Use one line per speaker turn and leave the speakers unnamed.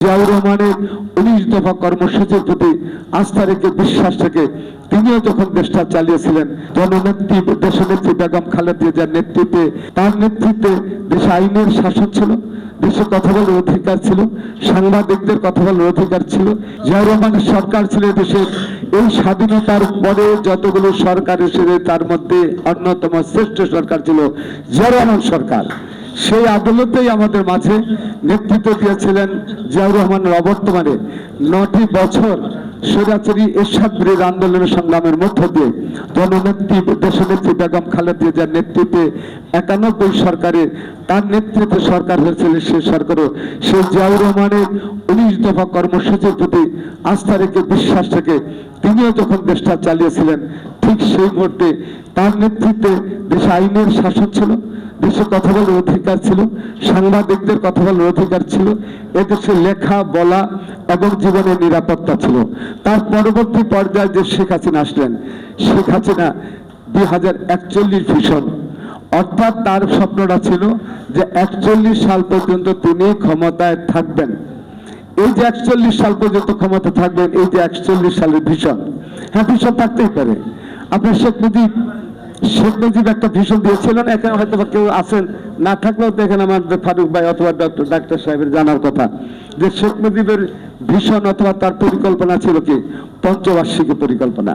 জিয়াউর রহমানের উনিশ দফা কর্মসূচির প্রতি আস্থা রেখে, বিশ্বাস রেখে তিনিও যখন দেশটা চালিয়েছিলেন, জননেত্রী, দেশনেত্রী বেগম জিয়ার নেতৃত্বে, তার নেতৃত্বে দেশে আইনের শাসন ছিল, দেশে কথা বলার অধিকার ছিল, সাংবাদিকদের কথা বলার অধিকার ছিল, জিয়াউর রহমানের সরকার ছিল দেশের। এই স্বাধীনতার পরে যতগুলো সরকার এসেছে, তার মধ্যে অন্যতম শ্রেষ্ঠ সরকার ছিল জিয়াউর রহমান সরকার। সেই আদালতেই আমাদের মাঝে নেতৃত্ব দিয়েছিলেন জিয়াউর রহমানের অবর্তমানে নটি বছর স্বৈরাচারী এরশাদ বিরোধী আন্দোলনের সংগ্রামের মধ্য দিয়ে জননেত্রী দেশনেত্রী বেগম খালেদা যার নেতৃত্বে একানব্বই সরকারে তার নেতৃত্বে সরকার হয়েছিল সে সরকারও, সেই জিয়াউর রহমানের দফা কর্মসূচির প্রতি আস্থা রেখে বিশ্বাস রেখে তিনিও যখন দেশটা চালিয়েছিলেন, ঠিক সেই মুহূর্তে তার নেতৃত্বে দেশে আইনের শাসন ছিল, দেশে কথা বলার অধিকার ছিল, সাংবাদিকদের কথা বলার অধিকার ছিল, এদেশে লেখা, বলা এবং জীবনের নিরাপত্তা ছিল। তার পরবর্তী পর্যায়ে যে শেখ হাসিনা আসলেন, শেখ হাসিনা দুই হাজার একচল্লিশ ভীষণ। অর্থাৎ তার স্বপ্নটা ছিল যে একচল্লিশ সাল পর্যন্ত তিনি ক্ষমতায় থাকবেন। এই যে একচল্লিশ সাল পর্যন্ত ক্ষমতা থাকবেন, এই যে একচল্লিশ সালের ভীষণ। হ্যাঁ ভীষণ থাকতেই পারে। আপনার শেখ মুজিব শেখ মুজিব একটা ভীষণ দিয়েছিলেন, এখানে হয়তো কেউ আছেন, না থাকলেও দেখেন এখানে আমাদের ফারুক ভাই অথবা ডক্টর ডাক্তার সাহেবের জানার কথা, যে শেখ মুজিবের ভীষণ অথবা তার পরিকল্পনা ছিল কি? পঞ্চবার্ষিকী পরিকল্পনা।